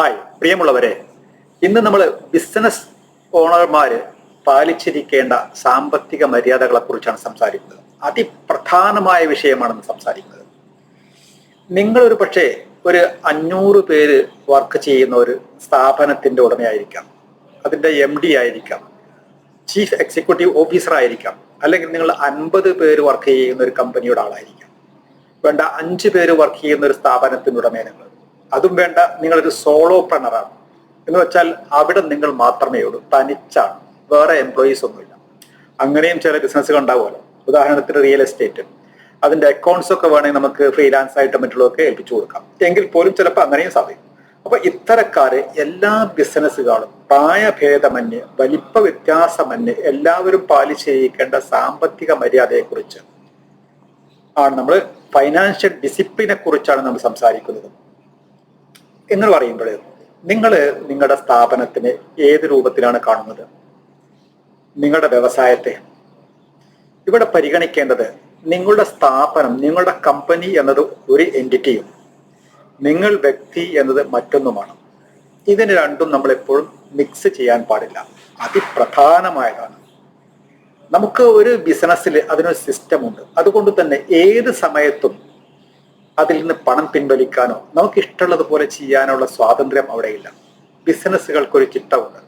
Hi പ്രിയമുള്ളവരെ. ഇന്ന് നമ്മൾ ബിസിനസ് ഓണർമാര് പാലിച്ചിരിക്കേണ്ട സാമ്പത്തിക മര്യാദകളെ കുറിച്ചാണ് സംസാരിക്കുന്നത്. അതിപ്രധാനമായ വിഷയമാണ് ഇന്ന് സംസാരിക്കുന്നത്. നിങ്ങൾ ഒരു പക്ഷേ ഒരു അഞ്ഞൂറ് പേര് വർക്ക് ചെയ്യുന്ന ഒരു സ്ഥാപനത്തിന്റെ ഉടമയായിരിക്കാം. അതിന്റെ എം ഡി ആയിരിക്കാം. ചീഫ് എക്സിക്യൂട്ടീവ് ഓഫീസർ ആയിരിക്കാം. അല്ലെങ്കിൽ നിങ്ങൾ അൻപത് പേര് വർക്ക് ചെയ്യുന്ന ഒരു കമ്പനിയുടെ ആളായിരിക്കാം. വേണ്ട അഞ്ച് പേര് വർക്ക് ചെയ്യുന്ന ഒരു സ്ഥാപനത്തിന്റെ ഉടമയെ നിങ്ങൾ. അതും വേണ്ട നിങ്ങളൊരു സോളോ പ്രണറാണ് എന്ന് വെച്ചാൽ അവിടെ നിങ്ങൾ മാത്രമേ ഉള്ളൂ തനിച്ചാണ്. വേറെ എംപ്ലോയീസ് ഒന്നുമില്ല. അങ്ങനെയും ചില ബിസിനസ്സുകൾ ഉണ്ടാവുമല്ലോ. ഉദാഹരണത്തിന് റിയൽ എസ്റ്റേറ്റ് അതിന്റെ അക്കൗണ്ട്സ് ഒക്കെ വേണമെങ്കിൽ നമുക്ക് ഫ്രീലാൻസ് ആയിട്ട് മറ്റുള്ളവർക്ക് ഏൽപ്പിച്ചു കൊടുക്കാം. എങ്കിൽ പോലും ചിലപ്പോൾ അങ്ങനെയും സാധിക്കും. അപ്പൊ ഇത്തരക്കാര് എല്ലാ ബിസിനസ്സുകളും പ്രായഭേദമന്യേ വലിപ്പ വ്യത്യാസമന്യേ എല്ലാവരും പാലിച്ചിരിക്കേണ്ട സാമ്പത്തിക മര്യാദയെ കുറിച്ച് ആണ് നമ്മൾ ഫൈനാൻഷ്യൽ ഡിസിപ്ലിനെ കുറിച്ചാണ് നമ്മൾ സംസാരിക്കുന്നത്. എന്ന് പറയുമ്പോൾ നിങ്ങൾ നിങ്ങളുടെ സ്ഥാപനത്തിന് ഏത് രൂപത്തിലാണ് കാണുന്നത്? നിങ്ങളുടെ വ്യവസായത്തെ. ഇവിടെ പരിഗണിക്കേണ്ടത് നിങ്ങളുടെ സ്ഥാപനം നിങ്ങളുടെ കമ്പനി എന്നത് ഒരു എന്റിറ്റിയും നിങ്ങൾ വ്യക്തി എന്നത് മറ്റൊന്നുമാണ്. ഇതിന് രണ്ടും നമ്മൾ എപ്പോഴും മിക്സ് ചെയ്യാൻ പാടില്ല. അതിപ്രധാനമായതാണ്. നമുക്ക് ഒരു ബിസിനസ്സിൽ അതിനൊരു സിസ്റ്റം ഉണ്ട്. അതുകൊണ്ട് തന്നെ ഏത് സമയത്തും അതിൽ നിന്ന് പണം പിൻവലിക്കാനോ നമുക്ക് ഇഷ്ടമുള്ളതുപോലെ ചെയ്യാനുള്ള സ്വാതന്ത്ര്യം അവിടെയില്ല. ബിസിനസ്സുകൾക്കൊരു ചിട്ടമുണ്ട്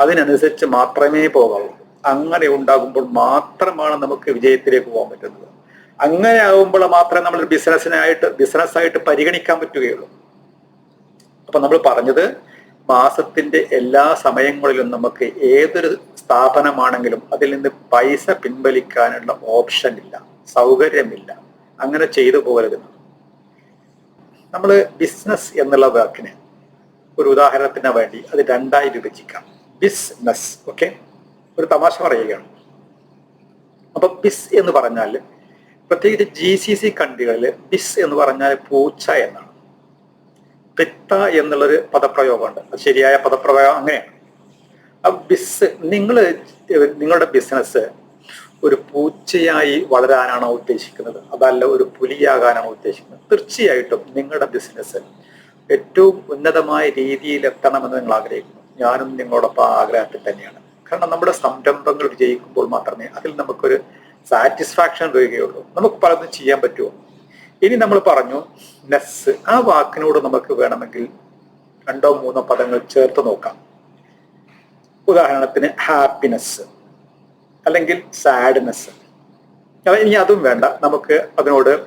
അതിനനുസരിച്ച് മാത്രമേ പോകാവൂ. അങ്ങനെ ഉണ്ടാകുമ്പോൾ മാത്രമാണ് നമുക്ക് വിജയത്തിലേക്ക് പോകാൻ പറ്റുന്നത്. അങ്ങനെ ആകുമ്പോൾ മാത്രമേ നമ്മൾ ബിസിനസ്സിനായിട്ട് ബിസിനസ്സായിട്ട് പരിഗണിക്കാൻ പറ്റുകയുള്ളൂ. അപ്പൊ നമ്മൾ പറഞ്ഞത് മാസത്തിന്റെ എല്ലാ സമയങ്ങളിലും നമുക്ക് ഏതൊരു സ്ഥാപനമാണെങ്കിലും അതിൽ നിന്ന് പൈസ പിൻവലിക്കാനുള്ള ഓപ്ഷൻ ഇല്ല സൗകര്യമില്ല. അങ്ങനെ ചെയ്തു പോകരുത്. നമ്മൾ ബിസിനസ് എന്നുള്ള വാക്കിന് ഒരു ഉദാഹരണത്തിന് വേണ്ടി അത് രണ്ടായി വിഭജിക്കാം. ബിസിനസ് ഓക്കെ ഒരു തമാശ പറയുകയാണ്. അപ്പൊ ബിസ് എന്ന് പറഞ്ഞാൽ പ്രത്യേകിച്ച് ജി സി സി കൺട്രികളിൽ ബിസ് എന്ന് പറഞ്ഞാൽ പൂച്ച എന്നാണ്. പിത്ത എന്നുള്ളൊരു പദപ്രയോഗമുണ്ട്. അത് ശരിയായ പദപ്രയോഗം അങ്ങനെയാണ്. ആ ബിസ് നിങ്ങൾ നിങ്ങളുടെ ബിസിനസ് ഒരു പൂച്ചയായി വളരാനാണോ ഉദ്ദേശിക്കുന്നത്. അതല്ല ഒരു പുലിയാകാനാണോ ഉദ്ദേശിക്കുന്നത്. തീർച്ചയായിട്ടും നിങ്ങളുടെ ബിസിനസ് ഏറ്റവും ഉന്നതമായ രീതിയിൽ എത്തണമെന്ന് നിങ്ങൾ ആഗ്രഹിക്കുന്നു. ഞാനും നിങ്ങളോടൊപ്പം ആഗ്രഹത്തിൽ തന്നെയാണ്. കാരണം നമ്മുടെ സംരംഭങ്ങൾ വിജയിക്കുമ്പോൾ മാത്രമേ അതിൽ നമുക്കൊരു സാറ്റിസ്ഫാക്ഷൻ വരികയുള്ളൂ. നമുക്ക് പലതും ചെയ്യാൻ പറ്റുമോ? ഇനി നമ്മൾ പറഞ്ഞു നെസ് ആ വാക്കിനോട് നമുക്ക് വേണമെങ്കിൽ രണ്ടോ മൂന്നോ പദങ്ങൾ ചേർത്ത് നോക്കാം. ഉദാഹരണത്തിന് ഹാപ്പിനെസ് അല്ലെങ്കിൽ സാഡ്നെസ് ഇനി അതും വേണ്ട. നമുക്ക് അതിനോട്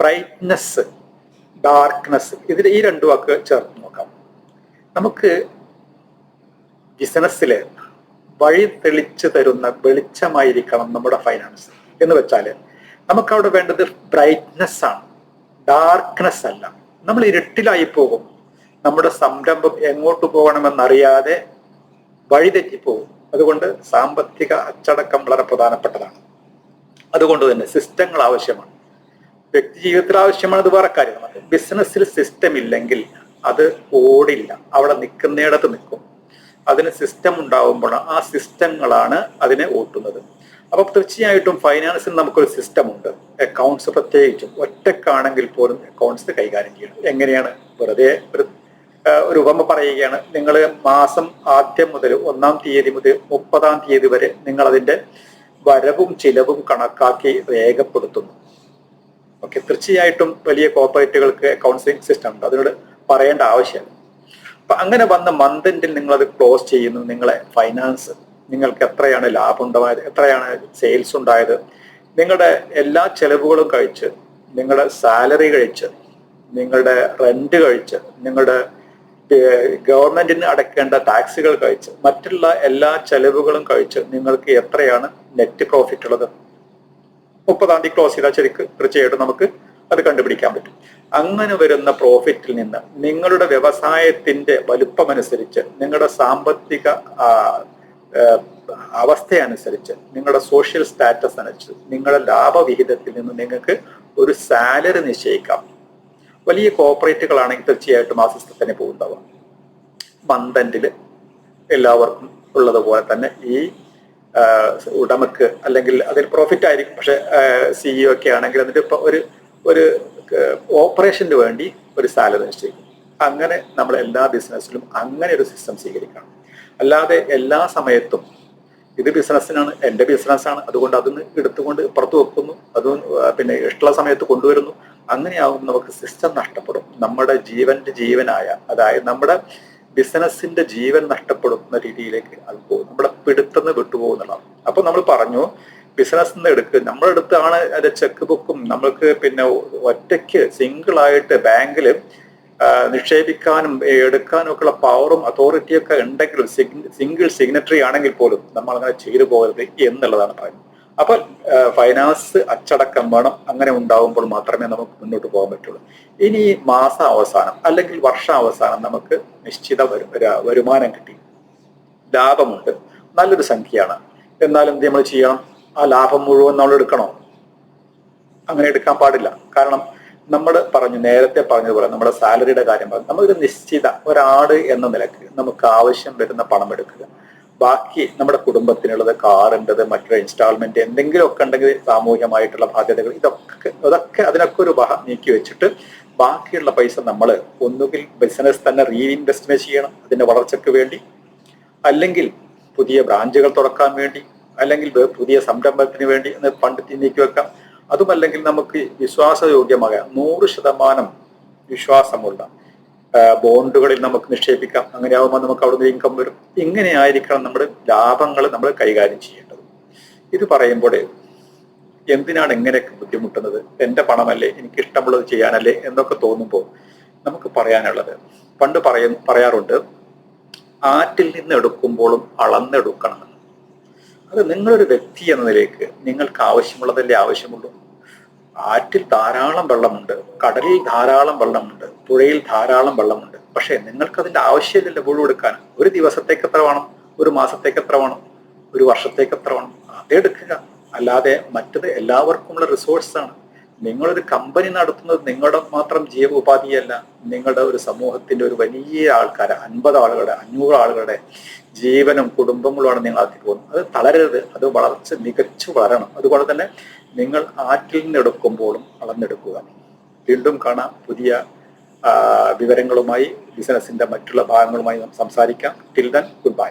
ബ്രൈറ്റ്നെസ് ഡാർക്ക്നെസ് ഇതിൽ ഈ രണ്ടു വാക്ക് ചേർത്ത് നോക്കാം. നമുക്ക് ബിസിനസ്സിൽ വഴി തെളിച്ചു തരുന്ന വെളിച്ചമായിരിക്കണം നമ്മുടെ ഫൈനാൻസ് എന്ന് വെച്ചാൽ നമുക്കവിടെ വേണ്ടത് ബ്രൈറ്റ്നെസ് ആണ്. ഡാർക്ക്നെസ് അല്ല. നമ്മൾ ഇരുട്ടിലായി പോകും. നമ്മുടെ സംരംഭം എങ്ങോട്ട് പോകണമെന്നറിയാതെ വഴിതെറ്റിപ്പോകും അതുകൊണ്ട് സാമ്പത്തിക അച്ചടക്കം വളരെ പ്രധാനപ്പെട്ടതാണ്. അതുകൊണ്ട് തന്നെ സിസ്റ്റങ്ങൾ ആവശ്യമാണ്. വ്യക്തി ജീവിതത്തിൽ ആവശ്യമാണ് അത് വേറെ ബിസിനസ്സിൽ സിസ്റ്റം ഇല്ലെങ്കിൽ അത് ഓടില്ല. അവിടെ നിൽക്കുന്നിടത്ത് നിൽക്കും. അതിന് സിസ്റ്റം ഉണ്ടാവുമ്പോൾ ആ സിസ്റ്റങ്ങളാണ് അതിനെ ഓട്ടുന്നത്. അപ്പൊ തീർച്ചയായിട്ടും ഫൈനാൻസിൽ നമുക്കൊരു സിസ്റ്റം ഉണ്ട്. അക്കൗണ്ട്സ് പ്രത്യേകിച്ചും. ഒറ്റക്കാണെങ്കിൽ പോലും അക്കൗണ്ട്സ് കൈകാര്യം ചെയ്യണം. എങ്ങനെയാണ്? വെറുതെ ഒരു ഒരു ഉപമ പറയുകയാണ്. നിങ്ങൾ മാസം ആദ്യം മുതൽ ഒന്നാം തീയതി മുതൽ മുപ്പതാം തീയതി വരെ നിങ്ങൾ അതിന്റെ വരവും ചിലവും കണക്കാക്കി രേഖപ്പെടുത്തുന്നു. ഓക്കെ തീർച്ചയായിട്ടും വലിയ കോർപ്പറേറ്റുകൾക്ക് കൗൺസിലിംഗ് സിസ്റ്റം ഉണ്ട്. അതിനോട് പറയേണ്ട ആവശ്യമില്ല. അപ്പൊ അങ്ങനെ വന്ന മന്തിൽ നിങ്ങൾ അത് ക്ലോസ് ചെയ്യുന്നു. നിങ്ങളെ ഫൈനാൻസ് നിങ്ങൾക്ക് എത്രയാണ് ലാഭം ഉണ്ടായത് എത്രയാണ് സെയിൽസ് ഉണ്ടായത്. നിങ്ങളുടെ എല്ലാ ചെലവുകളും കഴിച്ച് നിങ്ങളുടെ സാലറി കഴിച്ച് നിങ്ങളുടെ റെന്റ് കഴിച്ച് നിങ്ങളുടെ ഗവൺമെന്റിന് അടയ്ക്കേണ്ട ടാക്സുകൾ കഴിച്ച് മറ്റുള്ള എല്ലാ ചെലവുകളും കഴിച്ച് നിങ്ങൾക്ക് എത്രയാണ് നെറ്റ് പ്രോഫിറ്റ് ഉള്ളത്? മുപ്പതാം തീയതി ക്ലോസ് ചെയ്താൽ ശരിക്ക് തീർച്ചയായിട്ടും നമുക്ക് അത് കണ്ടുപിടിക്കാൻ പറ്റും. അങ്ങനെ വരുന്ന പ്രോഫിറ്റിൽ നിന്ന് നിങ്ങളുടെ വ്യവസായത്തിന്റെ വലുപ്പമനുസരിച്ച് നിങ്ങളുടെ സാമ്പത്തിക അവസ്ഥയനുസരിച്ച് നിങ്ങളുടെ സോഷ്യൽ സ്റ്റാറ്റസ് അനുസരിച്ച് നിങ്ങളുടെ ലാഭവിഹിതത്തിൽ നിന്ന് നിങ്ങൾക്ക് ഒരു സാലറി നിശ്ചയിക്കാം. വലിയ കോപ്പറേറ്റുകളാണെങ്കിൽ തീർച്ചയായിട്ടും ആ സിസ്റ്റത്തിനെ പോകുന്നതാവാം. മന്ദന്റിൽ എല്ലാവർക്കും ഉള്ളതുപോലെ തന്നെ ഈ ഉടമക്ക് അല്ലെങ്കിൽ അതിൽ പ്രോഫിറ്റ് ആയിരിക്കും. പക്ഷെ സിഇഒ ഒക്കെ ആണെങ്കിൽ അതിന്റെ ഒരു ഒരു ഓപ്പറേഷന് വേണ്ടി ഒരു സാലറി നിശ്ചയിക്കും. അങ്ങനെ നമ്മൾ എല്ലാ ബിസിനസ്സിലും അങ്ങനെ ഒരു സിസ്റ്റം സ്വീകരിക്കണം. അല്ലാതെ എല്ലാ സമയത്തും ഇത് ബിസിനസ്സിനാണ് എന്റെ ബിസിനസ്സാണ് അതുകൊണ്ട് അതിന് എടുത്തുകൊണ്ട് പുറത്തു വെക്കുന്നു. അത് പിന്നെ ഇഷ്ടമുള്ള സമയത്ത് കൊണ്ടുവരുന്നു. അങ്ങനെയാവും നമുക്ക് സിസ്റ്റം നഷ്ടപ്പെടും. നമ്മുടെ ജീവന്റെ ജീവനായ അതായത് നമ്മുടെ ബിസിനസിന്റെ ജീവൻ നഷ്ടപ്പെടുന്ന രീതിയിലേക്ക് അത് പോകും. നമ്മുടെ പിടുത്തുനിന്ന് വിട്ടുപോകുന്നതാണ് അപ്പൊ നമ്മൾ പറഞ്ഞു ബിസിനസ് നിന്ന് എടുക്കുക നമ്മുടെ അടുത്താണ് അതിന്റെ ചെക്ക് ബുക്കും നമ്മൾക്ക് പിന്നെ ഒറ്റയ്ക്ക് സിംഗിൾ ആയിട്ട് ബാങ്കിൽ നിക്ഷേപിക്കാനും എടുക്കാനും ഒക്കെയുള്ള പവറും അതോറിറ്റിയും ഒക്കെ ഉണ്ടെങ്കിലും സിംഗിൾ സിഗ്നറ്ററി ആണെങ്കിൽ പോലും നമ്മൾ അങ്ങനെ ചെയ്തു പോകരുത് എന്നുള്ളതാണ് പറയുന്നത്. അപ്പോൾ ഫൈനാൻസ് അച്ചടക്കം വേണം അങ്ങനെ ഉണ്ടാവുമ്പോൾ മാത്രമേ നമുക്ക് മുന്നോട്ട് പോകാൻ പറ്റുള്ളൂ. ഇനി മാസ അവസാനം അല്ലെങ്കിൽ വർഷാവസാനം നമുക്ക് നിശ്ചിത വരു- വരുമാനം കിട്ടി. ലാഭമുണ്ട് നല്ലൊരു സംഖ്യയാണ്. എന്നാൽ നമ്മൾ ചെയ്യണം? ആ ലാഭം മുഴുവൻ നമ്മൾ എടുക്കണോ? അങ്ങനെ എടുക്കാൻ പാടില്ല. കാരണം നമ്മൾ പറഞ്ഞു നേരത്തെ പറഞ്ഞതുപോലെ നമ്മുടെ സാലറിയുടെ കാര്യം പറഞ്ഞു. നമ്മളൊരു നിശ്ചിത ഒരാട് എന്ന നിലയ്ക്ക് നമുക്ക് ആവശ്യം വരുന്ന പണം എടുക്കുക. ബാക്കി നമ്മുടെ കുടുംബത്തിനുള്ളത് കാറുണ്ടത് മറ്റൊരു ഇൻസ്റ്റാൾമെന്റ് എന്തെങ്കിലുമൊക്കെ ഉണ്ടെങ്കിൽ സാമൂഹ്യമായിട്ടുള്ള ബാധ്യതകൾ ഇതൊക്കെ അതൊക്കെ അതിനൊക്കെ ഒരു വഹ നീക്കി വെച്ചിട്ട് ബാക്കിയുള്ള പൈസ നമ്മൾ ഒന്നുകിൽ ബിസിനസ് തന്നെ റീഇൻവെസ്റ്റ്മെന്റ് ചെയ്യണം അതിന്റെ വളർച്ചയ്ക്ക് വേണ്ടി അല്ലെങ്കിൽ പുതിയ ബ്രാഞ്ചുകൾ തുറക്കാൻ വേണ്ടി അല്ലെങ്കിൽ പുതിയ സംരംഭത്തിന് വേണ്ടി എന്ന് ഫണ്ട് നീക്കി വെക്കാം. അതുമല്ലെങ്കിൽ നമുക്ക് വിശ്വാസയോഗ്യമായ നൂറ് ശതമാനം വിശ്വാസമുള്ള ബോണ്ടുകളിൽ നമുക്ക് നിക്ഷേപിക്കാം. അങ്ങനെ ആകുമ്പോൾ നമുക്ക് അവിടുന്ന് ഇൻകം വരും. ഇങ്ങനെയായിരിക്കണം നമ്മുടെ ലാഭങ്ങൾ നമ്മൾ കൈകാര്യം ചെയ്യേണ്ടത്. ഇത് പറയുമ്പോൾ എന്തിനാണ് ഇങ്ങനെയൊക്കെ ബുദ്ധിമുട്ടുന്നത്? എന്റെ പണമല്ലേ? എനിക്ക് ഇഷ്ടമുള്ളത് ചെയ്യാനല്ലേ? എന്നൊക്കെ തോന്നുമ്പോൾ നമുക്ക് പറയാനുള്ളത്. പണ്ട് പറയ പറയാറുണ്ട് ആറ്റിൽ നിന്ന് എടുക്കുമ്പോഴും അളന്നെടുക്കണം അത് നിങ്ങളൊരു വ്യക്തി എന്ന നിലയ്ക്ക് നിങ്ങൾക്ക് ആവശ്യമുള്ളതല്ലേ ആവശ്യമുള്ളൂ? ആറ്റിൽ ധാരാളം വെള്ളമുണ്ട് കടലിൽ ധാരാളം വെള്ളമുണ്ട് പുഴയിൽ ധാരാളം വെള്ളമുണ്ട്. പക്ഷേ നിങ്ങൾക്ക് അതിന്റെ ആവശ്യമില്ലല്ലോ വെള്ളം എടുക്കാൻ ഒരു ദിവസത്തേക്ക് എത്ര വേണം? ഒരു മാസത്തേക്ക് എത്ര വേണം? ഒരു വർഷത്തേക്ക് എത്ര വേണം? അതെടുക്കുക അല്ലാതെ മറ്റത് എല്ലാവർക്കുമുള്ള റിസോഴ്സ് ആണ്. നിങ്ങളൊരു കമ്പനി നടത്തുന്നത് നിങ്ങളുടെ മാത്രം ജീവ ഉപാധിയല്ല നിങ്ങളുടെ ഒരു സമൂഹത്തിന്റെ ഒരു വലിയ ആൾക്കാരെ അൻപത് ആളുകളുടെ അഞ്ഞൂറ് ആളുകളുടെ ജീവനും കുടുംബങ്ങളുമാണ് നിങ്ങൾ അതിൽ പോകുന്നത്. അത് തളരരുത്. അത് വളർച്ച മികച്ചു വളരണം. അതുപോലെ തന്നെ നിങ്ങൾ ആറ്റിൽ നിന്നെടുക്കുമ്പോഴും അളന്നെടുക്കുക. വീണ്ടും കാണാം പുതിയ വിവരങ്ങളുമായി ബിസിനസിന്റെ മറ്റുള്ള ഭാഗങ്ങളുമായി സംസാരിക്കാം. Till then good bye